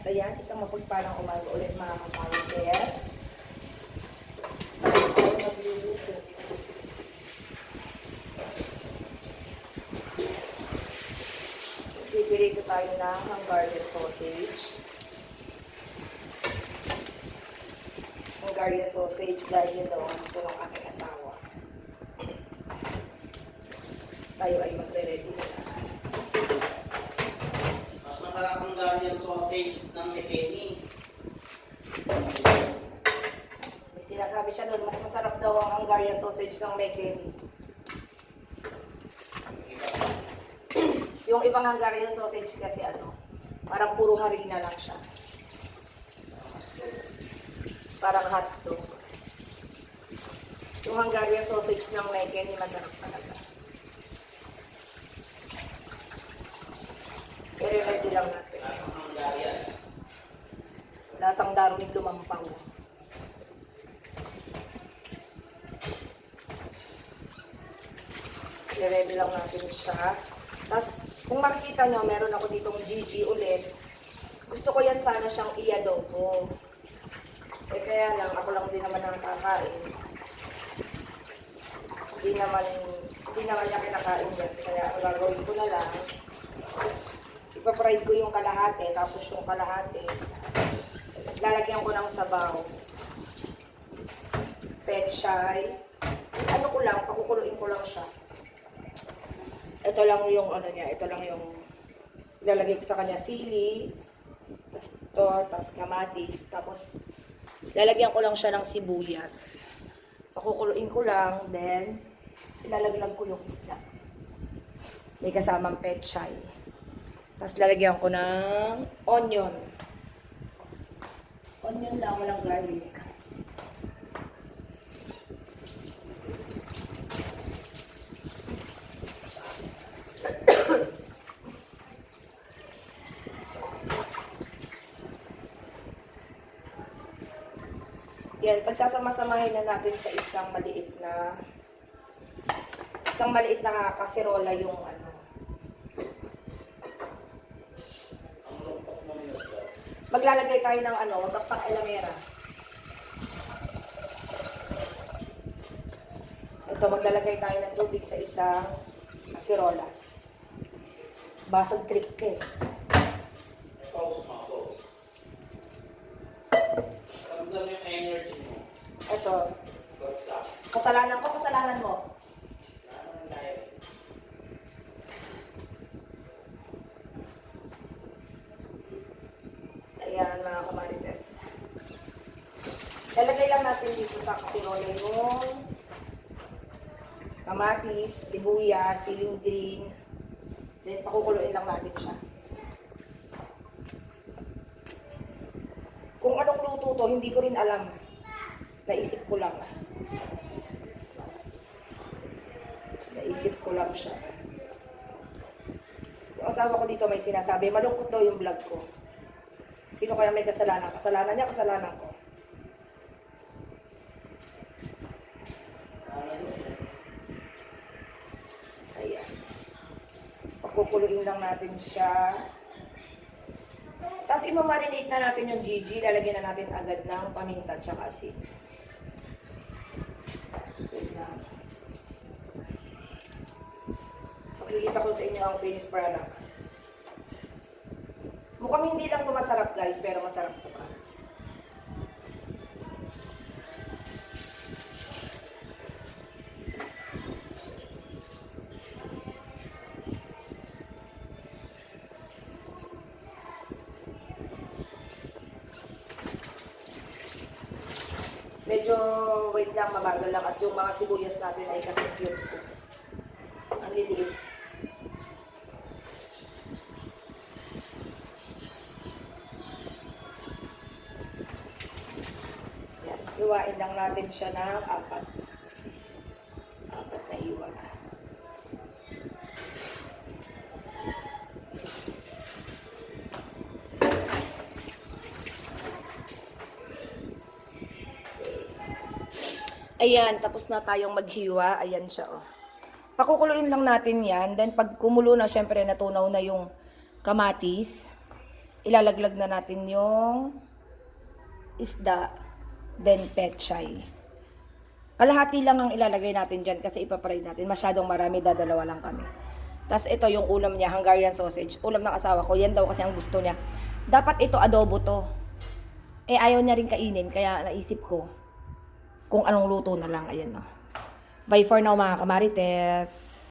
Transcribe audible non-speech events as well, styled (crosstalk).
At ayan, isang mapagpalang umaga ulit mga magluluto. Pipirito tayo ng Hungarian sausage. Hungarian sausage dahil yun daw ang gusto ng aking asawa. Tayo ay magre-ready na. Ang Guardian sausage ng McKinney. May sinasabi siya doon, mas masarap daw ang Hungarian sausage ng Mekeni. (clears throat) Yung ibang Hungarian sausage kasi ano, parang puro harina lang siya. Parang hotdog. Yung Hungarian sausage ng Mekeni, masarap talaga. Pero ready lang natin. Lasang Hungarian. Lasang Darwin lumampaw. I-ready lang natin siya. Tapos, kung makikita nyo, meron ako ditong GG ulit. Gusto ko yan sana siyang i-adobo. Eh kaya lang, ako lang din naman nakakain. Hindi naman, hindi naman niya kinakain yan. Kaya ang gagawin ko na lang, ipapride ko yung kalahati, tapos yung kalahati, lalagyan ko ng sabaw. Pechay. Ano ko lang, pakukuluin ko lang siya. Ito lang yung ano niya, ito lang yung ilalagay ko sa kanya sili, tapos to, tapos kamatis, tapos lalagyan ko lang siya ng sibuyas. Pakukuluin ko lang, then ilalaglag ko yung isda. May kasamang pechay. Tapos lalagyan ko ng onion. Onion lang, walang garlic. Yan, pagsasama-samahin na natin sa isang maliit na isang maliit na kaserola yung ano. Maglalagay tayo ng ano, wag pang elamera. Ito, maglalagay tayo ng tubig sa isang kaserola. Basag trip ka eh. Ito, kasalanan ko, kasalanan mo. Ano tayo? Ayan, mga kamarites. Lalagay lang natin dito sa kasirola yung kamatis, sibuyas, siling green. Then, pakukuluin lang natin siya. Kung anong luto to, hindi ko rin alam. Naisip ko lang. Naisip ko lang siya. Yung asawa ko dito may sinasabi, malungkot daw yung vlog ko. Sino kaya may kasalanan? Kasalanan niya, kasalanan ko. Ayan. Pakukuluin lang natin siya. Tapos imamarinate na natin yung Gigi. Lalagyan na natin agad ng paminta at saka asin. Pakikita ko sa inyo ang finished product. Mukhang hindi lang ito masarap guys, pero masarap ito Medyo wait lang, mabagal lang. At yung mga sibuyas natin ay kasi cute. Ang liliit. Yan. Iwain lang natin siya ng apat. Apat na iwa. Ayan, tapos na tayong maghiwa. Ayan siya, oh. Pakukuluin lang natin yan. Then, pag kumulo na, syempre, natunaw na yung kamatis. ilalaglag na natin yung isda, then pechay. Kalahati lang ang ilalagay natin dyan kasi ipapray natin. Masyadong marami, dadalawa lang kami. Tapos ito yung ulam niya, Hungarian sausage. Ulam ng asawa ko, yan daw kasi ang gusto niya. Dapat ito adobo to. Eh ayaw niya rin kainin, kaya naisip ko kung anong luto na lang. Ayan o. Bye for now mga kamarites.